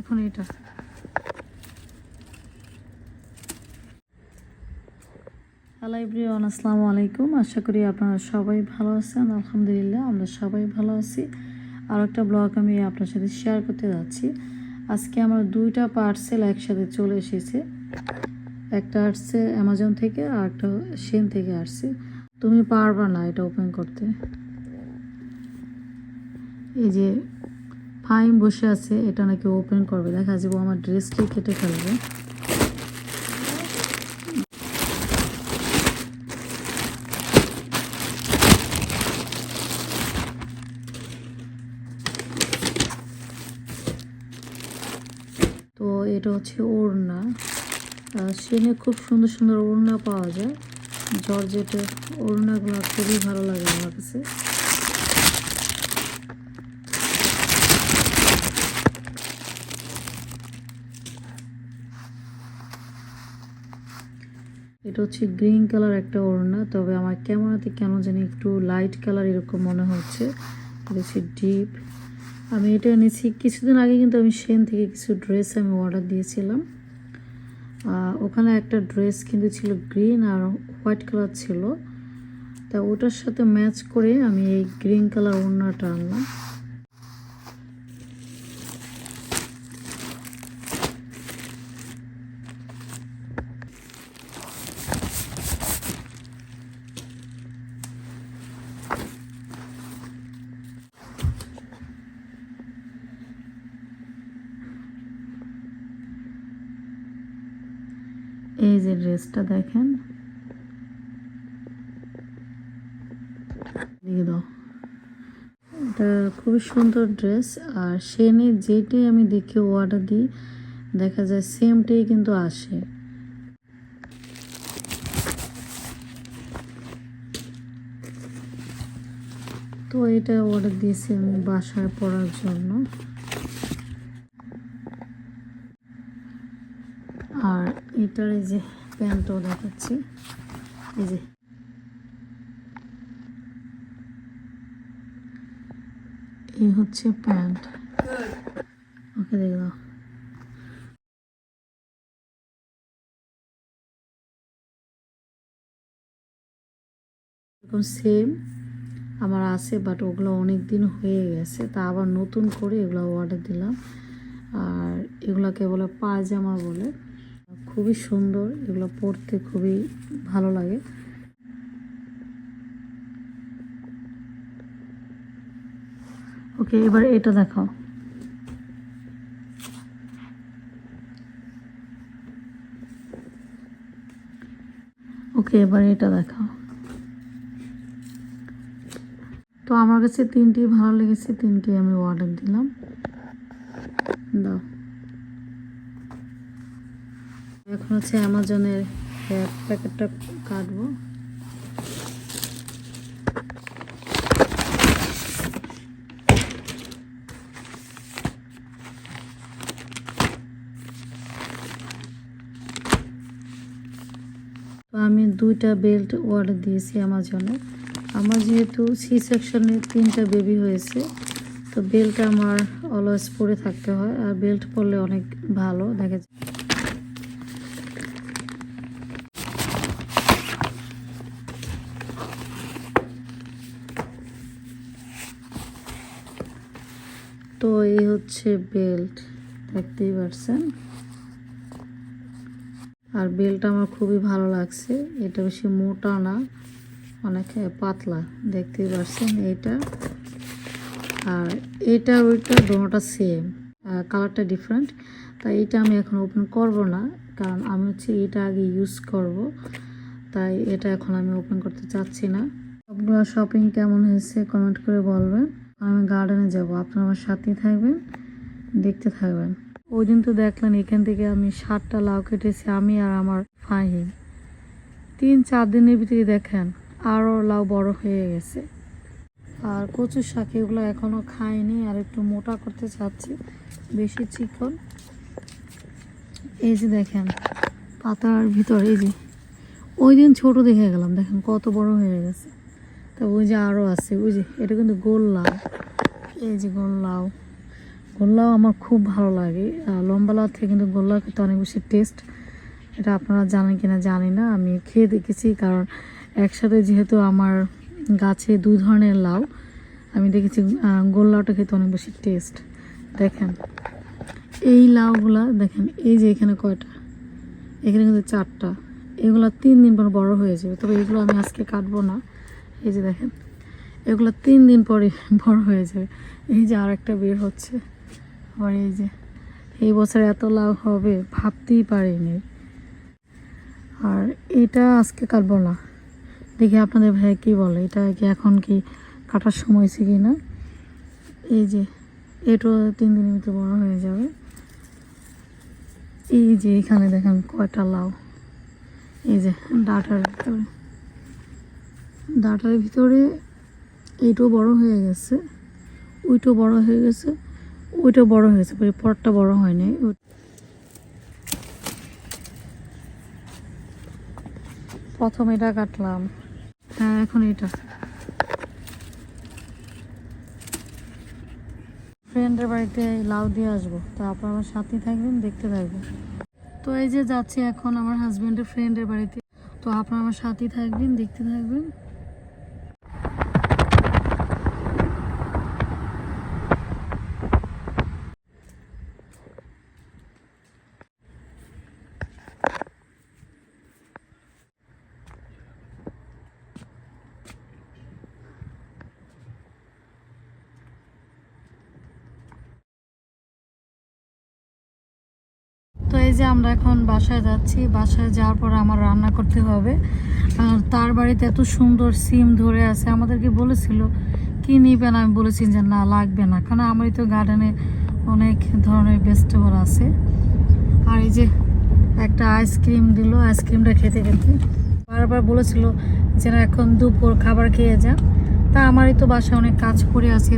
এখন এটা। Hello everyone আসসালামু আলাইকুম। আশা করি আপনারা সবাই ভালো আছেন। আলহামদুলিল্লাহ, আমরা সবাই ভালো আছি। আর একটা ব্লগ আমি আপনার সাথে শেয়ার করতে যাচ্ছি। আজকে আমার দুইটা পার্সেল একসাথে চলে এসেছে। একটা আসছে অ্যামাজন থেকে, আর একটা সেন থেকে আসছে। তুমি পারবা না এটা ওপেন করতে। এই যে ফাইম বসে আছে, এটা নাকি ওপেন করবে। দেখা যাব আমার ড্রেসটি কেটে ফেলবে। তো এটা হচ্ছে ওড়না। সেনে খুব সুন্দর সুন্দর ওড়না পাওয়া যায়। জর্জেটের ওড়নাগুলো খুবই ভালো লাগে আমার কাছে। এটা হচ্ছে গ্রিন কালার একটা ওড়না, তবে আমার ক্যামেরাতে কেন জানি একটু লাইট কালার এরকম মনে হচ্ছে। হচ্ছে ডিপ। আমি এটা এনেছি কিছুদিন আগে, কিন্তু আমি সেন থেকে কিছু ড্রেস আমি অর্ডার দিয়েছিলাম। ওখানে একটা ড্রেস কিন্তু ছিল গ্রিন আর হোয়াইট কালার ছিল। তা ওটার সাথে ম্যাচ করে আমি এই গ্রিন কালার ওড়নাটা আনলাম। যে ড্রেসটা দেখেন। এটা খুবই সুন্দর ড্রেস, আর সেনে যেটাই আমি দেখে অর্ডার দিই, দেখা যায় সেমটাই কিন্তু আসে। তো এটা অর্ডার দিয়েছি আমি বাসায় পড়ার জন্য। আর এটার এই যে প্যান্টও দেখাচ্ছি। এই যে। এই হচ্ছে প্যান্ট। ওকে, দেখে দাও এরকম সেম আমার আছে বাট ওগুলো অনেক দিন হয়ে গেছে। তা আবার নতুন করে এগুলো অর্ডার দিলাম। আর এগুলোকে বলে পায়জামা বলে। খুবই সুন্দর, এগুলো পড়তে খুবই ভালো লাগে। ওকে, এবার এটা দেখাও। ওকে, এবার এটা দেখাও। তো আমার কাছে তিনটি, ভালো লেগেছে, তিনটি আমি অর্ডার দিলাম। দাও। এখন হচ্ছে অ্যামাজনের প্যাকেটটা কাটবো। আমি দুইটা বেল্ট অর্ডার দিয়েছি অ্যামাজনে আমার যেহেতু সি সেকশনে তিনটা বেবি হয়েছে, তো বেল্ট আমার অলওয়েজ পরে থাকতে হয়, আর বেল্ট পরলে অনেক ভালো, দেখা যায় তো এই হচ্ছে বেল্ট, দেখতেই পারছেন। আর বেল্টটা আমার খুবই ভালো লাগছে। এটা বেশি মোটা না, অনেক পাতলা, দেখতেই পারছেন এইটা। আর এটা ওইটা দোনোটা সেম কালারটা ডিফারেন্ট তাই এটা আমি এখন ওপেন করব না, কারণ আমি হচ্ছে এটা আগে ইউজ করব। তাই এটা এখন আমি ওপেন করতে চাচ্ছি না। সবগুলো শপিং কেমন হয়েছে কমেন্ট করে বলবেন। আমি গার্ডেনে যাব, আপনারা আমার সাথেই থাকবেন, দেখতে থাকবেন। ওই দিন তো দেখলেন এখান থেকে আমি সাতটা লাউ কেটেছি, আমি আর আমার ফাহিম। তিন চার দিনের ভিতরে দেখেন আরও লাউ বড় হয়ে গেছে। আর কচুর শাক এগুলো এখনও খাইনি, আর একটু মোটা করতে চাচ্ছি, বেশি চিকন। এই যে দেখেন, পাতার ভিতর, এই যে। ওই দিন ছোট দেখে গেলাম, দেখেন কত বড় হয়ে গেছে। তা ওই যে আরও আছে ওই যে এটা কিন্তু গোল লাউ। এই যে গোল লাউ। গোল্লাও আমার খুব ভালো লাগে। লম্বা লাউ থেকে কিন্তু গোল্লা খেতে অনেক বেশি টেস্ট এটা আপনারা জানেন কিনা জানি না আমি খেয়ে দেখেছি কারণ একসাথে যেহেতু আমার গাছে দুই ধরনের লাউ আমি দেখেছি আহ, গোল্লাটা খেতে অনেক বেশি টেস্ট দেখেন এই লাউগুলা দেখেন এই যে এখানে কয়টা এখানে কিন্তু চারটা এগুলো তিন দিন পর বড় হয়ে যাবে। তবে এগুলো আমি আজকে কাটবো না। এই যে দেখেন, এগুলো তিন দিন পরে বড় হয়ে যাবে। এই যে আর একটা বের হচ্ছে। আবার এই যে, এই বছর এত লাভ হবে, ভাবতেই পারিনি। আর এটা আজকে কাটবো না। দেখি আপনাদের ভাইয়া কি বলে, এটা কি এখন কি কাটার সময় হয়েছে কি না এই যে, এটাও তিন দিনের মতো বড় হয়ে যাবে। এই যে, এখানে দেখেন কয়টা লাউ। এই যে, ডাটার ডাটার ভিতরে এইটাও বড় হয়ে গেছে ওইটাও বড় হয়ে গেছে ওইটাও বড় হয়েছে পরে পরটা বড় হয়নি ওই- প্রথম এটা কাটলাম। হ্যাঁ এখন এটা ফ্রেন্ডের বাড়িতে লাউ দিয়ে আসব তো আপনার আমার সাথে থাকবেন দেখতে থাকবেন। তো এই যে যাচ্ছি এখন আমার হাজব্যান্ডের ফ্রেন্ডের বাড়িতে। তো আপনার আমার সাথে থাকবেন দেখতে থাকবেন। তো এই যে আমরা এখন বাসায় যাচ্ছি, বাসায় যাওয়ার পর আমার রান্না করতে হবে। আর তার বাড়িতে এত সুন্দর সিম ধরে আছে, আমাদেরকে বলেছিল, কি নিবেন? আমি বলেছি যে, না, লাগবে না। কারণ আমারই তো গার্ডেনে অনেক ধরনের ভেজিটেবল আছে। আর এই যে একটা আইসক্রিম দিল আইসক্রিমটা খেতে খেতে। বারবার বলেছিল যে এখন দুপুর খাবার খেয়ে যা। তা আমারই তো বাসায় অনেক কাজ করে আছে।